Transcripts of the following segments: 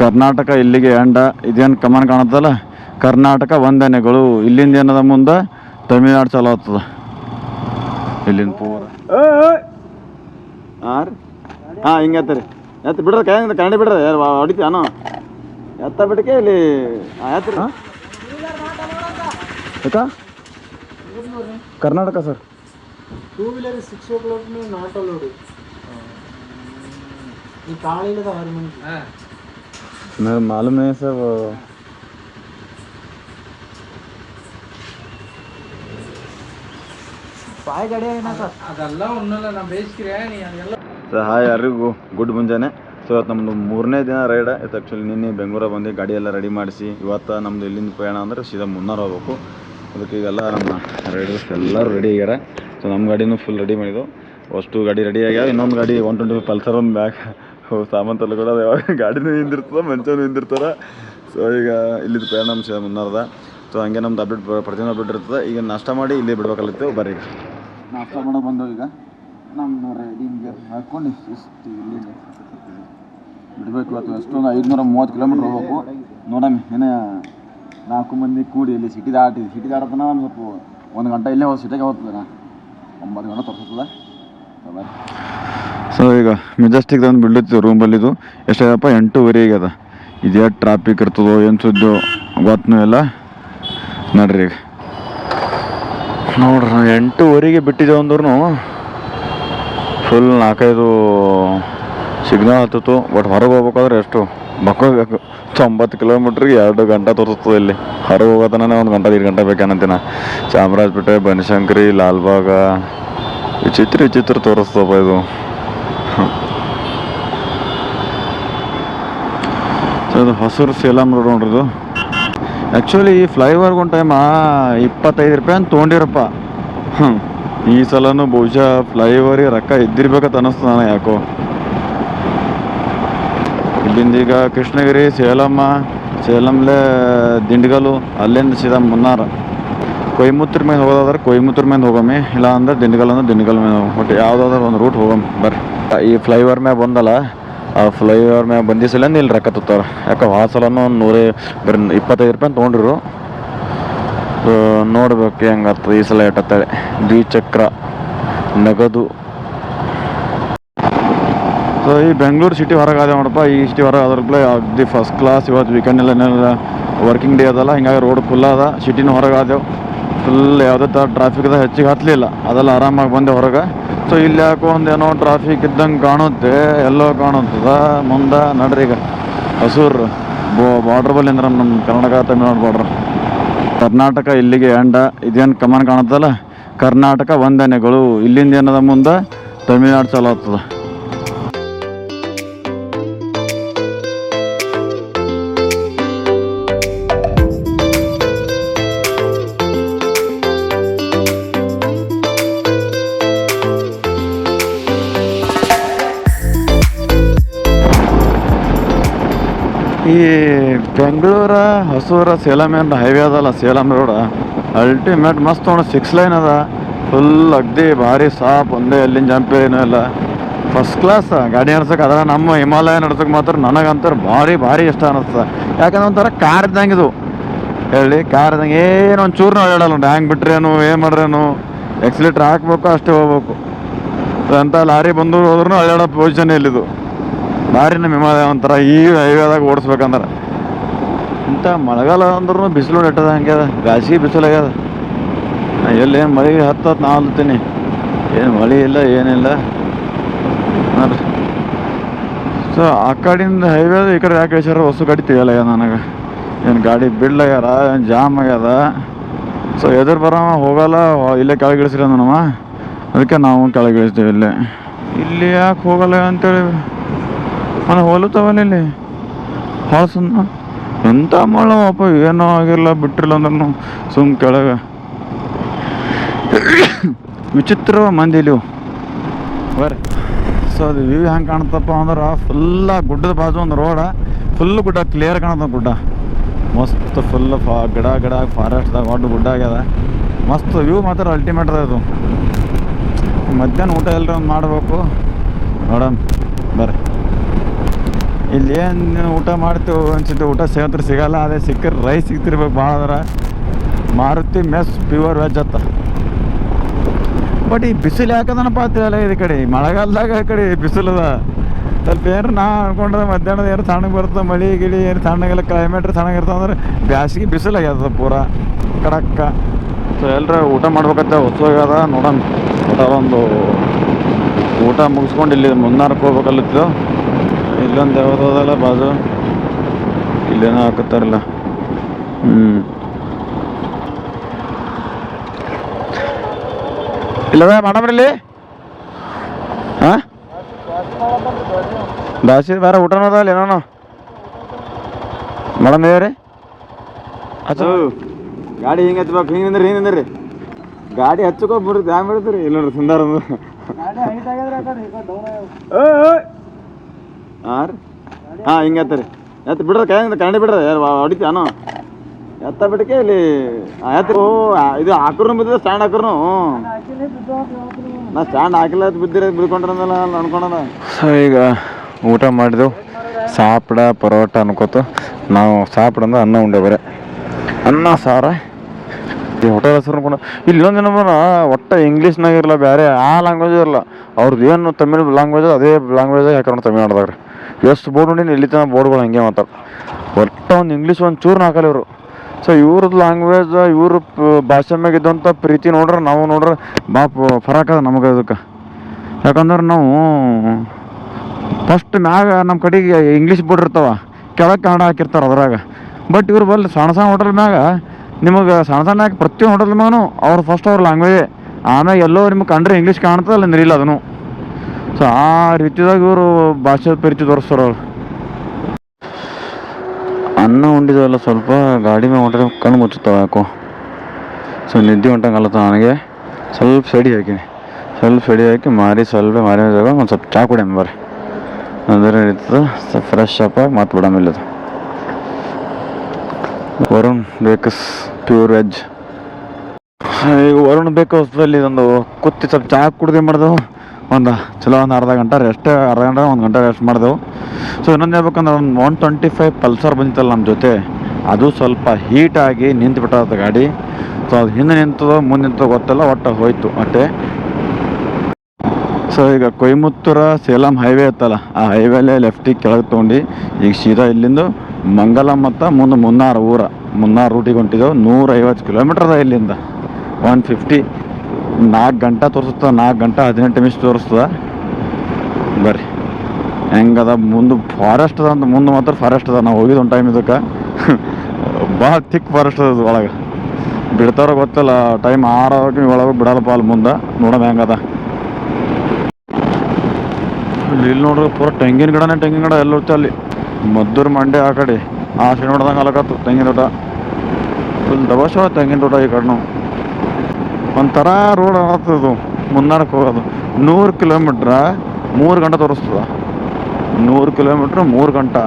ಕರ್ನಾಟಕ ಇಲ್ಲಿಗೆ ಅಂಡ. ಇದೇನು ಕಮಾನ್ ಕಾಣುತ್ತಲ್ಲ? ಕರ್ನಾಟಕ ವಂದನೆಗಳು. ಇಲ್ಲಿಂದ ಏನದ ಮುಂದೆ? ತಮಿಳ್ನಾಡು ಚಲೋ ಆಗ್ತದ. ಇಲ್ಲಿಂದ ಪೂರ. ಹಾಂ ರೀ. ಹಾಂ ಹಿಂಗೆ ರೀ. ಎತ್ತ ಬಿಡ್ರ ಕೈ ಕನ್ನಡಿ ಬಿಡ್ರ. ಯಾರು ಹೊಡಿತಿ ಅನೋ ಎತ್ತ ಬಿಡಕ್ಕೆ ಇಲ್ಲಿ ಆಯ್ತು ಆಯ್ತಾ Karnataka sir. Two wheeler six o'clock not allowed ಈ ಕಾಳಿಲ್ಲದ ಹರಿಮಂತ್ मेरे मालूम नहीं है सर वो ಪಾಯ್ ಗಾಡಿ ಏನಾಗ ಅದೆಲ್ಲ ಉನ್ನಲ್ಲ ನಾ ಬೇಯಿಸ್ಕಿರೇ ನೀ ಅದೆಲ್ಲ ಸರ್ ಹಾಯ್ ಯಾರಿಗೂ ಗುಡ್ ಮುಂಜಾನೆ ಸೊ ಇವತ್ತು ನಮ್ಮದು ಮೂರನೇ ದಿನ ರೈಡ್ ಇದು ಆ್ಯಕ್ಚುಲಿ ನಿನ್ನೆ ಬೆಂಗಳೂರಿಗೆ ಬಂದು ಗಾಡಿ ಎಲ್ಲ ರೆಡಿ ಮಾಡಿಸಿ ಇವತ್ತು ನಮ್ಮದು ಇಲ್ಲಿಂದ ಪ್ರಯಾಣ ಅಂದರೆ ಸೀದಾ ಮುನ್ನಾರ್ ಹೋಗ್ಬೇಕು ಅದಕ್ಕೆ ಈಗೆಲ್ಲ ನಮ್ಮ ರೈಡರ್ಸ್ ಎಲ್ಲರೂ ರೆಡಿ ಆಗ್ಯಾರ ಸೊ ನಮ್ಮ ಗಾಡಿನೂ ಫುಲ್ ರೆಡಿ ಮಾಡಿದ್ದು ಅಷ್ಟು ಗಾಡಿ ರೆಡಿ ಆಗ್ಯಾವ ಇನ್ನೊಂದು ಗಾಡಿ ಒನ್ ಟ್ವೆಂಟಿ ಪಲ್ಸರ್ ಒಂದು ಬ್ಯಾಗ್ ಸಾಮಾನು ಕೂಡ ಯಾವಾಗ ಗಾಡಿನೂ ಹಿಂದಿರ್ತದೆ, ಮಂಚನೂ ಹಿಂದಿರ್ತಾರೆ ಸೊ ಈಗ ಇಲ್ಲಿದ್ದು ಸೀದಾ ಮುನ್ನಾರದ. ಸೊ ಹಂಗೆ ನಮ್ದು ಅಪ್ಡೇಟ್ ಪ್ರತಿಯೊಂದು ಅಪ್ಡೇಟ್ ಇರ್ತದೆ. ಈಗ ನಾಷ್ಟ ಮಾಡಿ ಇಲ್ಲಿ ಬಿಡ್ಬೇಕಲ್ಲತ್ತೇವೆ ಬರ್ರಿ. ನಾಷ್ಟ ಮಾಡೋ ಬಂದವು ಈಗ. ನಮ್ಮ ರೈಡಿಂಗ್ ಹಾಕೊಂಡು ಇಷ್ಟು ಇಲ್ಲಿ ಬಿಡಬೇಕು ಇವತ್ತು. ಎಷ್ಟೊಂದು ಐದುನೂರ ಮೂವತ್ತು ಕಿಲೋಮೀಟ್ರ್ ಹೋಗ್ಬೇಕು. ನೋಡಮ್ಮಿ ಏನೇ ನಾಲ್ಕು ಮಂದಿ ಕೂಡಿ ಇಲ್ಲಿ ಸಿಟಿ ದಾಟಿ ಸಿಟಿ ದಾಟತನ ಒಂದು ಸ್ವಲ್ಪ ಒಂದು ಗಂಟೆ ಇಲ್ಲೇ ಹೋಗಿ ಸಿಟಿಗೆ ಹೋಗ್ತದೆ? ನಾ ಒಂಬತ್ತು ಗಂಟೆ ತೋರಿಸ್ತದೆ ಸೊ ಈಗ ಮೆಜೆಸ್ಟಿಕ್ ಒಂದು ಬಿಡ್ಲತ್ತೀವಿ ರೂಮಲ್ಲಿದು ಎಷ್ಟಾಗಪ್ಪ ಎಂಟೂವರೆಗೆ ಅದ ಇದೇ ಟ್ರಾಫಿಕ್ ಇರ್ತದೋ, ಏನು ಸುದ್ದು ಗೊತ್ತೂ ಇಲ್ಲ. ನೋಡ್ರಿ ಈಗ. ನೋಡ್ರಿ ಎಂಟೂವರೆಗೆ ಬಿಟ್ಟಿದ್ದೇವೆ ಅಂದ್ರೂ ಫುಲ್ ನಾಲ್ಕೈದು ಸಿಗ್ನಲ್ ಹತ್ತಿತ್ತು. ಬಟ್ ಹೊರಗೆ ಹೋಗ್ಬೇಕಾದ್ರೆ ಎಷ್ಟು? ಮಕ್ಕೋಬೇಕು ತೊಂಬತ್ತು ಕಿಲೋಮೀಟ್ರಿಗೆ ಎರಡು ಗಂಟೆ ತೋರಿಸ್ತದೆ ಇಲ್ಲಿ. ಹೊರಗೆ ಹೋಗೋತನೇ ಒಂದು ಗಂಟೆ ಎರಡು ಗಂಟೆ ಬೇಕಾನಂತೀನ ಚಾಮರಾಜಪೇಟೆ, ಬನಶಂಕರಿ, ಲಾಲ್ಬಾಗ. ವಿಚಿತ್ರ ವಿಚಿತ್ರ ತೋರಿಸ್ತಪ್ಪ ಇದು. ಸೊ ಇದು ಹೊಸೂರು ಸೇಲಂ ರೋಡ್ ನೋಡ್ರಿ ಇದು ಆ್ಯಕ್ಚುಲಿ ಈ ಫ್ಲೈಓವರ್ಗೆ ಒಂದು ಟೈಮ ಇಪ್ಪತ್ತೈದು ರೂಪಾಯಿ ಅಂತ ತೊಗೊಂಡಿರಪ್ಪ. ಹ್ಞೂ ಈ ಸಲನೂ ಬಹುಶಃ ಫ್ಲೈಓವರಿಗೆ ರೊಕ್ಕ ಇದ್ದಿರ್ಬೇಕಂತ ಅನ್ನಿಸ್ತು ನಾನು ಯಾಕೋ. ಇಲ್ಲಿಂದ ಈಗ ಕೃಷ್ಣಗಿರಿ, ಸೇಲಮ್ಮ, ಸೇಲಂಲೇ ದಿಂಡಗಲು ಅಲ್ಲಿಂದ ಸೀದಾ ಮುನ್ನಾರ. ಕೊಯಮತ್ತೂರ್ ಮೇಲೆ ಹೋಗೋದಾದ್ರೆ ಕೊಯಮತ್ತೂರ್ ಮೇಲೆ ಹೋಗಮ್ಮಿ ಇಲ್ಲ ಅಂದ್ರೆ ದಿಂಡಗಲ್ ಅಂದ್ರೆ ದಿಂಡಗಲ್ ಮೇಲೆ ಒಟ್ಟು ಯಾವುದಾದ್ರೂ ಒಂದು ರೂಟ್ ಹೋಗಮ್ಮಿ ಬರ್ರಿ. ಈ ಫ್ಲೈಓವರ್ ಮ್ಯಾಗ ಬಂದಲ್ಲ, ಆ ಫ್ಲೈಓವರ್ ಮ್ಯಾಗ ಬಂದಿಸಲಿಂದ ಇಲ್ಲಿ ರೊಕ್ಕ ತುತ್ತಾರ. ಯಾಕೆ ಆ ಸಲನೂ ಇಪ್ಪತ್ತೈದು ರೂಪಾಯಿ ತೊಗೊಂಡ್ರು. ನೋಡ್ಬೇಕು ಹೆಂಗಾಗ್ತದೆ ಈ ಸಲ ಎಟ್ಟತ್ತಳೆ ದ್ವಿಚಕ್ರ, ನಗದು. ಸೊ ಈ ಬೆಂಗಳೂರು ಸಿಟಿ ಹೊರಗೆ ಆದ ನೋಡಪ್ಪ, ಈ ಸಿಟಿ ಹೊರಗೆ ಅದ್ರ ಅಗ್ದಿ ಫಸ್ಟ್ ಕ್ಲಾಸ್ ಇವತ್ತು ವೀಕೆಂಡ್ ಎಲ್ಲ ವರ್ಕಿಂಗ್ ಡೇ ಅದಲ್ಲ, ಹಿಂಗಾಗಿ ರೋಡ್ ಫುಲ್ ಅದ. ಸಿಟಿನೂ ಆದೇವು. ಫುಲ್ ಯಾವುದೇ ಥರ ಟ್ರಾಫಿಕ್ದ ಹೆಚ್ಚಿಗೆ ಹತ್ತಲಿಲ್ಲ ಅದೆಲ್ಲ ಆರಾಮಾಗಿ ಬಂದೆ ಹೊರಗೆ. ಸೊ ಇಲ್ಲಿ ಯಾಕೋ ಒಂದೇನೋ ಟ್ರಾಫಿಕ್ ಇದ್ದಂಗೆ ಕಾಣುತ್ತೆ, ಎಲ್ಲೋ ಕಾಣುತ್ತದ. ಮುಂದೆ ಈಗ. ಹೊಸೂರು ಬೋ ಬಾರ್ಡ್ರ್ ಬಲ್ಲಿ ಅಂದ್ರೆ ನಮ್ಮ ಕರ್ನಾಟಕ, ತಮಿಳ್ನಾಡು ಬಾರ್ಡ್ರ್ ಕರ್ನಾಟಕ ಇಲ್ಲಿಗೆ ಎಂಡ ಇದೇನು ಕಮಾನ್ ಕಾಣುತ್ತಲ್ಲ ಕರ್ನಾಟಕ ವಂದನೆಗಳು. ಇಲ್ಲಿಂದ ಏನದ ಮುಂದೆ? ತಮಿಳ್ನಾಡು ಚಾಲು ಆಗ್ತದ. ಈ ಬೆಂಗಳೂರ, ಹೊಸೂರ, ಸೇಲಂ ಏನ್ ಹೈವೇ ಅದಲ್ಲ, ಸೇಲಂ ರೋಡ ಅಲ್ಟಿಮೇಟ್ ಮಸ್ತ್ ನೋಡ ಸಿಕ್ಸ್ ಲೈನ್ ಅದ. ಫುಲ್ ಅಗ್ದಿ, ಭಾರಿ ಸಾಪ್, ಒಂದೇ ಎಲ್ಲಿನ ಜಂಪ್ ಏನೂ ಇಲ್ಲ. ಫಸ್ಟ್ ಕ್ಲಾಸ್ ಗಾಡಿ ನಡ್ಸಕ್ಕೆ ಅದರ ನಮ್ಮ ಹಿಮಾಲಯ ನಡ್ಸಕ್ಕೆ ಮಾತ್ರ ನನಗಂತರ ಭಾರಿ ಭಾರಿ ಇಷ್ಟ ಅನ್ನಿಸ್ತದೆ ಯಾಕಂದ್ರೆ ಒಂಥರ ಕಾರ್ ಇದ್ದಂಗೆ ಇದು. ಹೇಳಿ ಕಾರ್ ಇದ್ದಂಗೆ ಏನೋ ಒಂದು ಚೂರು ಅಡ್ಯಾಡಲ್ಲ ಹ್ಯಾಂಗ್ ಬಿಟ್ರೇನು ಏನು ಮಾಡ್ರೇನು. ಎಕ್ಸಿಲೇಟ್ರ್ ಹಾಕ್ಬೇಕು, ಅಷ್ಟೇ ಹೋಗ್ಬೇಕು. ಅಂತ ಲಾರಿ ಬಂದು ಹೋದ್ರೂ ಅಳ್ಳಾಡೋ ಪೊಸಿಷನ್ ಇಲ್ಲಿದು. ನಮ್ಮ ಹಿಮಾಲಯ ಒಂಥರ ಈ ಹೈವೇದಾಗ ಓಡಿಸ್ಬೇಕಂದ್ರೆ. ಇಂಥ ಮಳೆಗಾಲ ಅಂದ್ರೂ ಬಿಸಿಲು ಇಟ್ಟದ ಹಂಗೆ ಅದ ಬ್ಯಾಸಿಗೆ ಬಿಸಿಲು ಆಗ್ಯದ ಎಲ್ಲಿ ಏನು ಮಳೆ ಹತ್ತು ನಾ ಅಲ್ತೀನಿ ಏನು ಮಳೆ ಇಲ್ಲ, ಏನಿಲ್ಲ. ಸೊ ಆ ಕಡಿಂದ ಹೈವೇ ಈ ಕಡೆ ಯಾಕೆ ಇಳಿಸ್ಯಾರ? ಹೊಸ ಗಾಡಿ ನನಗೆ. ಏನು ಗಾಡಿ ಬಿಡ್ಲಾಗ್ಯಾರ ಏನು ಜಾಮ್ ಆಗ್ಯದ. ಸೊ ಎದುರು ಬರೋ ಹೋಗಲ್ಲ ಇಲ್ಲೇ ಕೆಳಗಿಳಿಸ್ರಿ ನಮ್ಮ ಅದಕ್ಕೆ ನಾವು ಕೆಳಗಿಳಿಸ್ತೀವಿ ಇಲ್ಲೇ. ಇಲ್ಲಿ ಯಾಕೆ ಹೋಗಲ್ಲ ಅಂತೇಳಿ. ಮನೆ ಹೋಲುತ್ತವಲ್ಲಿ ಇಲ್ಲಿ ಹಾಸನ್ನ ಎಂಥ ಮಾಡಪ್ಪ ಏನೋ ಆಗಿಲ್ಲ ಬಿಟ್ಟಿರಲ್ಲ ಅಂದ್ರೂ ಸುಮ್ ಕೆಳಗೆ. ವಿಚಿತ್ರ ಮಂದಿ ಇಲ್ಲಿ ಬರ್ರಿ. ಸೊ ಅದು ವ್ಯೂ ಹೆಂಗೆ ಕಾಣ್ತಪ್ಪ ಅಂದ್ರೆ ಫುಲ್ಲ ಗುಡ್ಡದ ಬಾಜು ಒಂದು ರೋಡ ಫುಲ್ ಗುಡ್ಡ ಕ್ಲಿಯರ್ ಕಾಣತ್ತ ಗುಡ್ಡ. ಮಸ್ತ್ ಫುಲ್ ಫಾ ಗಿಡ ಗಿಡ ಫಾರೆಸ್ಟ್ದಾಗ ದೊಡ್ಡ ಗುಡ್ಡ ಆಗ್ಯದ. ಮಸ್ತ್ ವ್ಯೂ ಮಾತ್ರ ಅಲ್ಟಿಮೇಟ್ ಅದ ಇದು. ಮಧ್ಯಾಹ್ನ ಊಟ ಎಲ್ಲರೂ ಒಂದು ಮಾಡಬೇಕು. ನೋಡಮ್. ಬರ್ರಿ. ಇಲ್ಲಿ ಏನು ಊಟ ಮಾಡ್ತೇವೆ ಅನ್ಸುತ್ತೆ, ಊಟ ಸಿಗತ್ರ ಸಿಗಲ್ಲ, ಅದೇ ಸಿಕ್ಕರೆ ರೈಸ್ ಸಿಗ್ತಿರ್ಬೇಕು ಭಾಳ ಅದ್ರ ಮಾರುತಿ ಮೆಸ್ ಪ್ಯೂರ್ ವೆಜ್ ಅತ್ತ ಬಟ್ ಈ ಬಿಸಿಲು ಯಾಕದನಪ್ಪ ಅಲ್ಲ ಈ ಕಡೆ? ಮಳೆಗಾಲದಾಗ ಈ ಕಡೆ ಬಿಸಿಲದ. ಸ್ವಲ್ಪ ಏನಾರು ನಾ ಅನ್ಕೊಂಡ್ರೆ ಮಧ್ಯಾಹ್ನದ ಏನು ತಣ್ಣಗೆ ಬರ್ತದೆ, ಮಳೆ ಗಿಳಿ ಏನು ತಣ್ಣಗೆಲ್ಲ ಕ್ಲೈಮೇಟ್ ತಣ್ಣಗಿರ್ತದೆ ಅಂದ್ರೆ ಬ್ಯಾಸಿಗೆ ಬಿಸಿಲಾಗ್ಯದ ಪೂರ. ಕಡಕ್ಕ. ಸೊ ಎಲ್ಲರೂ ಊಟ ಮಾಡ್ಬೇಕಂತ ಹೊಸೋಗ್ಯದ ನೋಡೋಣ. ಒಂದು ಊಟ ಮುಗಿಸ್ಕೊಂಡು ಇಲ್ಲಿ ಮುನ್ನಾರಕ್ಕೆ ಹೋಗ್ಬೇಕಲ್ಲಿತ್ತು ಇಲ್ಲೊಂದು ಯಾವುದಲ್ಲ ಬಾಜು. ಇಲ್ಲೇನೋ ಹಾಕತ್ತಾರಲ್ಲ. ಹ್ಞೂ ಇಲ್ಲದ ಮಾಡಮ್ರಲ್ಲಿ ಹಾಂ ದಾಸಿ ಬೇರೆ ಊಟನೂ ಅದಾವಲ್ಲ ಏನೋ ಮೇಡಮ್ ರೀ ಅದು ಗಾಡಿ ಹಿಂಗೆ ಹಚ್ಬೇಕು? ಹಿಂಗೆ ನಿಂದ್ರಿ ಹಿಂಗೆ ನಿಂದ್ರಿ. ಗಾಡಿ ಹಚ್ಚಕೋ ಬಿಡ್ರಿ ದ್ಯಾಮ್ ಬಿಡ್ತೀರಿ ಇಲ್ಲ ನೋಡ್ರಿ ಸುಂದರ ಹಾಂ ರೀ ಹಾಂ ಹಿಂಗೆ ಎತ್ತರಿ ಎತ್ತ ಬಿಡ್ರಿ ಕನ್ನಡಿ ಬಿಡ್ರಿ. ಯಾರು ಎತ್ತ ಬಿಡಕ್ಕೆ ಇಲ್ಲಿ ಆ, ಎತ್ರಿ ಓ ಇದು ಹಾಕ್ರು ಬಿದ್ದಿದೆ ಸ್ಟ್ಯಾಂಡ್ ಹಾಕ್ರು. ನಾ ಸ್ಟ್ಯಾಂಡ್ ಹಾಕಿಲ್ಲ ಅಂತ ಬಿದ್ದಿರ ಬಿಡ್ಕೊಂಡ್ರಲ್ಲ ಅನ್ಕೊಂಡದ ಸೊ ಈಗ ಊಟ ಮಾಡಿದೆವು. ಸಾಪಡ ಪರೋಟ ಅನ್ಕೋತು. ನಾವು ಸಾಪಡ ಅಂದ್ರೆ ಅನ್ನ ಉಂಡೆ ಬರೀ. ಅನ್ನ ಸಾರ. ಈ ಹೋಟೆಲ್ ಹೆಸರು ಅನ್ಕೊಂಡು. ಇಲ್ಲಿ ಇನ್ನೊಂದು ಏನಪ್ಪ ಒಟ್ಟ ಇಂಗ್ಲೀಷ್ನಾಗ ಇರಲ್ಲ ಬೇರೆ ಆ ಲ್ಯಾಂಗ್ವೇಜ್ ಇರಲ್ಲ ಅವ್ರದ್ದು ಏನು ತಮಿಳ್ ಲ್ಯಾಂಗ್ವೇಜ್ ಅದೇ ಲ್ಯಾಂಗ್ವೇಜ್ ಯಾಕಂದ್ರೆ ತಮಿಳ್ನಾಡ್ದಾಗ ರೀ. ಎಷ್ಟು ಬೋರ್ಡ್ ನೋಡಿ ಇಲ್ಲಿ ತನಕ ಬೋರ್ಡ್ಗಳು ಹಂಗೆ ಮಾತಾಡ ಒಟ್ಟ ಒಂದು ಇಂಗ್ಲೀಷ್ ಒಂದು ಚೂರು ಹಾಕಲ್ಲ ಇವರು. ಸೊ ಇವ್ರದ್ದು ಲ್ಯಾಂಗ್ವೇಜ್ ಇವ್ರ ಭಾಷೆ ಮ್ಯಾಗ ಇದ್ದಂಥ ಪ್ರೀತಿ ನೋಡ್ರೆ, ನಾವು ನೋಡ್ರೆ ಬಾ ಫರಕ್ ಅದ ನಮಗೆ ಅದಕ್ಕೆ ಯಾಕಂದ್ರೆ ನಾವು ಫಸ್ಟ್ ಮ್ಯಾಗ ನಮ್ಮ ಕಡೆಗೆ ಇಂಗ್ಲೀಷ್ ಬೋರ್ಡ್ ಇರ್ತಾವ, ಕೆಳಗೆ ಕನ್ನಡ ಹಾಕಿರ್ತಾರೆ ಅದ್ರಾಗ. ಬಟ್ ಇವ್ರು ಬಲ್ಲಿ ಸಣ್ಣ ಸಣ್ಣ ಹೋಟೆಲ್ ಮ್ಯಾಗ, ನಿಮಗೆ ಸಣ್ಣ ಸಣ್ಣ ಪ್ರತಿಯೊಂದು ಹೋಟೆಲ್ ಮ್ಯಾಗೂ ಅವ್ರು ಫಸ್ಟ್ ಅವ್ರ ಲ್ಯಾಂಗ್ವೇಜೇ ಆಮೇಲೆ ಎಲ್ಲೋ ನಿಮ್ಗೆ ಕಂಡ್ರೆ ಇಂಗ್ಲೀಷ್ ಕಾಣ್ತದಲ್ಲ ನಿರಿಲ್ಲ ಅದನ್ನು. ಸೊ ಆ ರೀತಿದಾಗ ಇವರು ಭಾಷೆ ಪರಿಚಯ ತೋರಿಸ್ತಾರ ಅವ್ರು. ಅನ್ನ ಉಂಡಿದವಲ್ಲ ಸ್ವಲ್ಪ ಗಾಡಿ ಮೇಲೆ ಹೊಂಟ್ರೆ ಕಣ್ಣು ಮುಚ್ಚುತ್ತಾವ ಯಾಕೋ. ಸೊ ನಿದ್ದೆ ಹೊಂಟಂಗಲ್ಲತ್ತ ನನಗೆ. ಸ್ವಲ್ಪ ಸಡಿ ಹಾಕಿನಿ. ಸ್ವಲ್ಪ ಸಡಿ ಹಾಕಿ ಮಾರಿ, ಸ್ವಲ್ಪ ಮಾರಿ ಒಂದು ಸ್ವಲ್ಪ ಚಾ ಕುಡಿಯಂ ಬರ್ರಿ. ಅಂದ್ರೆ ಇರ್ತದೆ ಸ್ವಲ್ಪ ಫ್ರೆಶ್ ಅಪ್ ಆಗಿ ಮತ್ತೆ ಬಿಡಮಿಲ್ಲದು ವರುಣ್ ಬೇಕಸ್ ಪ್ಯೂರ್ ವೆಜ್ ಈಗ ವರುಣ್ ಬೇಕು ಒಂದು ಕುತ್ತಿ ಸ್ವಲ್ಪ ಚಾ ಕುಡ್ದು ಮಾಡಿದೆವು ಒಂದು ಚಲೋ ಒಂದು ಅರ್ಧ ಗಂಟೆ ರೆಸ್ಟ್ ಅರ್ಧ ಗಂಟೆ ಒಂದು ಗಂಟೆ ರೆಸ್ಟ್ ಮಾಡಿದೆವು. ಸೊ ಇನ್ನೊಂದು ಹೇಳ್ಬೇಕಂದ್ರೆ ಒಂದು ಒನ್ ಟ್ವೆಂಟಿ ಫೈವ್ ಪಲ್ಸರ್ ಬಂದಿತ್ತಲ್ಲ ನಮ್ಮ ಜೊತೆ, ಅದು ಸ್ವಲ್ಪ ಹೀಟಾಗಿ ನಿಂತು ಬಿಟ್ಟದ ಗಾಡಿ. ಸೊ ಅದು ಹಿಂದೆ ನಿಂತದೋ, ಮುಂದೆ ನಿಂತದೋ ಗೊತ್ತಲ್ಲ, ಒಟ್ಟು ಹೋಯ್ತು ಅಷ್ಟೇ. ಸೊ ಈಗ ಕೊಯಮತ್ತೂರ ಸೇಲಂ ಹೈವೇ ಇತ್ತಲ್ಲ, ಆ ಹೈವೇಲೆ ಲೆಫ್ಟಿಗೆ ಕೆಳಗೆ ತೊಗೊಂಡು, ಈಗ ಸೀದಾ ಇಲ್ಲಿಂದ ಮಂಗಲ ಮತ್ತು ಮುಂದೆ ಮುನ್ನಾರು ಊರ, ಮುನ್ನಾರು ರೂಟಿಗೆ ಹೊಂಟಿದ್ದೆವು ನೂರೈವತ್ತು ಕಿಲೋಮೀಟ್ರ್ ಅದ ಇಲ್ಲಿಂದ. ಒನ್ ಫಿಫ್ಟಿ ನಾಲ್ಕು ಗಂಟೆ ತೋರಿಸ್ತದ ನಾಲ್ಕು ಗಂಟೆ ಹದಿನೆಂಟು ನಿಮಿಷ ತೋರಿಸ್ತದೆ. ಬರ್ರಿ. ಹೆಂಗದ? ಮುಂದೆ ಫಾರೆಸ್ಟ್ ಅದ ಅಂತ ಮುಂದೆ ಮಾತ್ರ ಫಾರೆಸ್ಟ್ ಅದ. ನಾವು ಹೋಗಿದ್ದು ಒಂದು ಟೈಮ್ ಇದಕ್ಕೆ. ಭಾಳ ಥಿಕ್ ಫಾರೆಸ್ಟ್ ಅದ ಒಳಗೆ. ಬಿಡ್ತಾರೋ ಗೊತ್ತಲ್ಲ. ಟೈಮ್ ಆರೋಗ್ಯ ಒಳಗೆ ಬಿಡಲ್ಲಪ್ಪ ಅಲ್ಲಿ ಮುಂದೆ. ನೋಡೋಣ ಹೆಂಗದ. ಇಲ್ಲಿ ನೋಡ್ರಿ ಪೂರ ತೆಂಗಿನ ಗಿಡನೇ, ತೆಂಗಿನ ಗಿಡ ಎಲ್ಲ ಅಲ್ಲಿ. ಮದ್ದೂರು ಮಂಡ್ಯ ಆ ಕಡೆ. ಆ ಸೈಡ್ ನೋಡ್ದಂಗೆ ಅಲಕತ್ತು ತೆಂಗಿನ ತೋಟ. ಫುಲ್ ದಬಾಶ ತೆಂಗಿನ ತೋಟ ಈ ಕಡೆ ನಾವು. ಒಂಥರ ರೋಡ್ ಆಗ್ತದದು ಮುನ್ನಾರಕ್ಕೆ ಹೋಗೋದು. ನೂರು ಕಿಲೋಮೀಟ್ರ ಮೂರು ಗಂಟೆ ತೋರಿಸ್ತದ. ನೂರು ಕಿಲೋಮೀಟ್ರ್ ಮೂರು ಗಂಟೆ.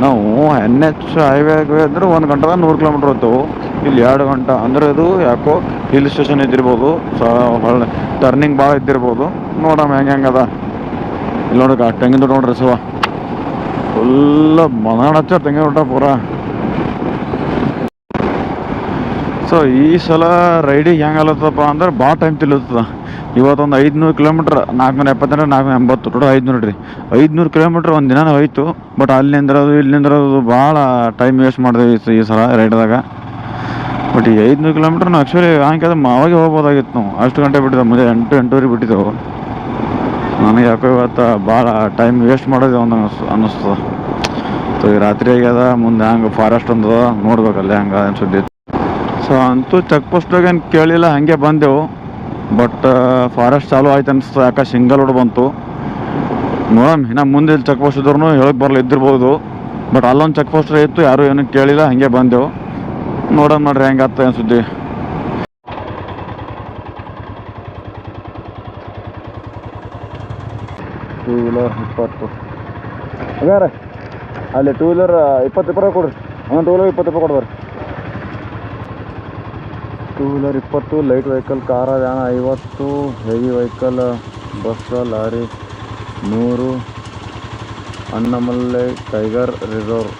ನಾವು ಎನ್ ಎಚ್ ಹೈವೇಗೆ ಅಂದ್ರೆ ಒಂದು ಗಂಟೆದಾಗ ನೂರು ಕಿಲೋಮೀಟ್ರ್ ಹೋಗ್ತೇವೆ. ಇಲ್ಲಿ ಎರಡು ಗಂಟೆ. ಅಂದ್ರೆ ಇದು ಯಾಕೋ ಹಿಲ್ ಸ್ಟೇಷನ್ ಇದ್ದಿರ್ಬೋದು. ಸ, ಹೊಳ್ಳೆ ಟರ್ನಿಂಗ್ ಭಾಳ ಇದ್ದಿರ್ಬೋದು. ನೋಡಮ್ಮ ಹೆಂಗೆ ಹೆಂಗದ ಇಲ್ಲಿ ನೋಡಕ್ಕೆ ತೆಂಗಿನ ತೋಟ ನೋಡ್ರಿ ಸುವ. ಫುಲ್ಲ ಮನಾಡ ತೆಂಗಿನ ತೋಟ ಪೂರ. ಸೊ ಈ ಸಲ ರೈಡಿಗೆ ಹೆಂಗೆ ಅಲತ್ತಪ್ಪ ಅಂದ್ರೆ ಭಾಳ ಟೈಮ್ ತಿಳ್ತದ. ಇವತ್ತೊಂದು ಐದುನೂರು ಕಿಲೋಮೀಟ್ರ್ ನಾಲ್ಕುನೂರ ಎಪ್ಪತ್ತೆರಡು ನಾಲ್ಕುನೂರ ಎಂಬತ್ತು ಟೋಟಲ್ ಐದುನೂರು ರೀ. ಐದುನೂರು ಕಿಲೋಮೀಟ್ರ್ ಒಂದು ದಿನ ಹೋಯ್ತು ಬಟ್ ಅಲ್ಲಿ ನಿಂದಿರೋದು ಇಲ್ಲಿ ನಿಂದ್ರೋದು ಭಾಳ ಟೈಮ್ ವೇಸ್ಟ್ ಮಾಡಿದೆ ಈ ಸಲ ರೈಡ್ದಾಗ ಬಟ್ ಈ ಐದುನೂರು ಕಿಲೋಮೀಟ್ರ್ ನಾವು ಆ್ಯಕ್ಚುಲಿ ಹಾಕಿದ್ರೆ ಅವಾಗೆ ಹೋಗ್ಬೋದಾಗಿತ್ತು ನಾವು. ಅಷ್ಟು ಗಂಟೆ ಬಿಟ್ಟಿದ್ದೆವು ಮುಂದೆ ಎಂಟು, ಎಂಟೂವರೆ ಬಿಟ್ಟಿದ್ದೆವು. ನನಗೆ ಯಾಕೋ ಇವತ್ತು ಭಾಳ ಟೈಮ್ ವೇಸ್ಟ್ ಮಾಡೋದು ಒಂದು ಅನಿಸ್ತು ಅನ್ನಿಸ್ತದೆ ಸೊ ಈ ರಾತ್ರಿ ಆಗ್ಯದ ಮುಂದೆ ಹಂಗೆ ಫಾರೆಸ್ಟ್ ಅಂದದ ನೋಡ್ಬೇಕಲ್ಲೇ ಹಂಗೆ ಅನ್ಸುತ್ತೆ. ಸೊ ಅಂತೂ ಚೆಕ್ ಪೋಸ್ಟ್ದಾಗ ಏನು ಕೇಳಿಲ್ಲ, ಹಾಗೆ ಬಂದೆವು. ಬಟ್ ಫಾರೆಸ್ಟ್ ಚಾಲು ಆಯ್ತು ಅನಿಸ್ತು ಯಾಕೆ ಸಿಂಗಲ್ ರೋಡ್ ಬಂತು. ನೋಡೋಣ, ಇನ್ನು ಮುಂದೆ ಚೆಕ್ ಪೋಸ್ಟ್ ಇದ್ರೂ ಹೇಳಕ್ಕೆ ಬರಲಿ ಇದ್ದಿರ್ಬೋದು. ಬಟ್ ಅಲ್ಲೊಂದು ಚೆಕ್ ಪೋಸ್ಟ್ ಇತ್ತು, ಯಾರು ಏನೂ ಕೇಳಿಲ್ಲ, ಹಾಗೆ ಬಂದೆವು. ನೋಡೋಣ ನೋಡ್ರಿ ಹೆಂಗೆ ಆಗ್ತದೆ ಸುದ್ದಿ. ಟೂ ವೀಲರ್ ಇಪ್ಪತ್ತು. ಅಗಾರ ಅಲ್ಲಿ ಟೂ ವೀಲರ್ ಇಪ್ಪತ್ತು ರೂಪಾಯಿ ಕೊಡ್ರಿ. ಒಂದು ಟೂ ವೀಲರ್ ಇಪ್ಪತ್ತು ರೂಪಾಯಿ ಕೊಡ್ಬಾರಿ ಟೂ ವೀಲರ್ ಇಪ್ಪತ್ತು ಲೈಟ್ ವೆಹಿಕಲ್ ಕಾರ ವ್ಯಾನ ಐವತ್ತು ಹೆವಿ ವೆಹಿಕಲ್ ಬಸ್ ಲಾರಿ ನೂರು ಅಣ್ಣಮಲ್ಲೈ ಟೈಗರ್ ರಿಸರ್ವ್.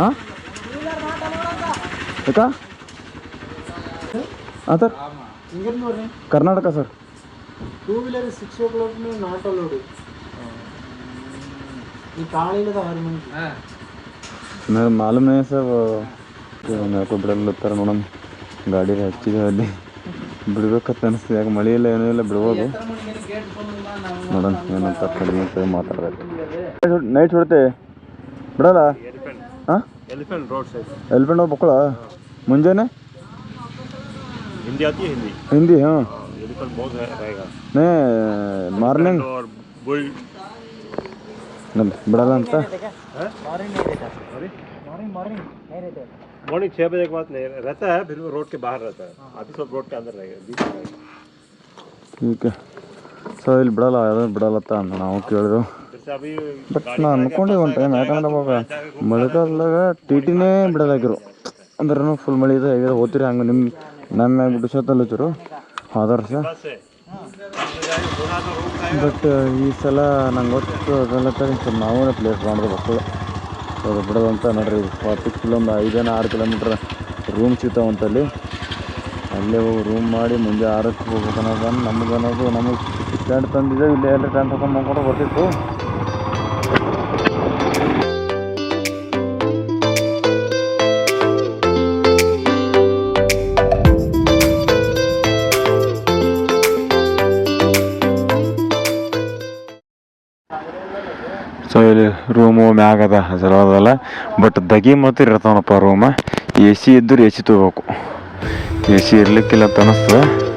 ಹಾಂ ಹಾಂ sir? Karnataka sir. Two wheeler six o'clock not ಈ ಕಾಳಿಲ್ಲದ ಮಂದಿ ಮಾಲೂಮ್ नहीं ಸರ್ ನೋಡೋಣ. ಗಾಡಿ ಹಚ್ಚಿದೆ ಅಲ್ಲಿ ಬಿಡ್ಬೇಕಂತ ಅನಿಸ್ತದೆ. ಯಾಕೆ ಮಳೆ ಇಲ್ಲ ಏನೂ ಇಲ್ಲ ಬಿಡ್ಬೋದು. ನೋಡೋಣ ಏನಂತ ಕಡಿಮೆ ಅಂತ ಮಾತಾಡಬೇಕು. ನೈಟ್ ಹೊಡ್ತೆ? ಬಿಡಲ್ಲ ಹಾಂ ಎಲಿಫೆಂಟ್ ಬಕ್ಕಳ ಮುಂಜಾನೆ? ಹಿಂದಿ ಹಾಂ. ಮಾರ್ನಿಂಗ್. ಬಿಡಲ್ಲ ಅಂತ. मॉर्निंग छः बजे के बाद नहीं रहता है फिर वो रोड के बाहर रहता है अभी सब रोड के अंदर रहेगा बीच में रहेगा ಈಗ ಸೊ ಇಲ್ಲಿ ಬಿಡಲ್ಲ ಯಾವ್ದು ಬಿಡಲ್ಲತ್ತ ಅಂತ ನಾವು ಕೇಳಿದೆವು फिर से अभी ಬಟ್ ನಾ ಅನ್ಕೊಂಡೆ ಒಂದು ಟೈಮ್ ಯಾಕಂದ್ರೆ ಅವಾಗ ಮಳೆಗಾಲದಾಗ ಟಿ ಟಿನೇ ಬಿಡಲಾಗಿರು ಅಂದ್ರೆ ಫುಲ್ ಮಳೆ ಇದೆ ಈಗ ಹೋಗ್ತೀರಿ ಹಂಗೆ ನಿಮ್ಮ ನಮ್ಮ ಮ್ಯಾಗ ಬಿಡಿಸತ್ತಲ್ಲತ್ತಿರು ಹೋದ ವರ್ಷ से ಬಟ್ ಈ ಸಲ ನಂಗೆ ಗೊತ್ತು ಅದೆಲ್ಲ ಸ್ವಲ್ಪ ನಾವು ಪ್ಲೇಸ್ ಮಾಡಿದ್ರೆ ಮಕ್ಕಳು ಅದು ಬಿಡೋದಂತ ನೋಡ್ರಿ. ಫಾರ್ಟಿ ಕಿಲೋ ಒಂದು ಐದೇನು ಆರು ಕಿಲೋಮೀಟ್ರ್ ರೂಮ್ ಸಿಗ್ತಾವಂತಲ್ಲಿ. ಅಲ್ಲೇ ಹೋಗಿ ರೂಮ್ ಮಾಡಿ ಮುಂದೆ ಆರಕ್ಕೆ ಹೋಗ್ಬೇಕು ಅನ್ನೋದನ್ನು ನಮ್ಗೆ ಅನ್ನೋದು ನಮಗೆ ಟೆಂಟ್ ತಂದಿದ್ದೆ ಇಲ್ಲೇ ಎಲ್ಲ ಟೆಂಟ್ ಹಾಕೊಂಡು ಮಾಡ್ಕೊಂಡು ಬರ್ತಿತ್ತು. ಸೊ ಇಲ್ಲಿ ರೂಮು ಮ್ಯಾಗ ಅದ ಅದಲ್ಲ ಬಟ್ ದಗಿ ಮಾತ್ರ ಇರ್ತಾವನಪ್ಪ ರೂಮ ಎ ಸಿ ಇದ್ದರೆ ಎ ಸಿ ತೊಗೋಬೇಕು. ಎ ಸಿ ಇರ್ಲಿಕ್ಕಿಲ್ಲ ಅಂತ ಅನಿಸ್ತದೆ.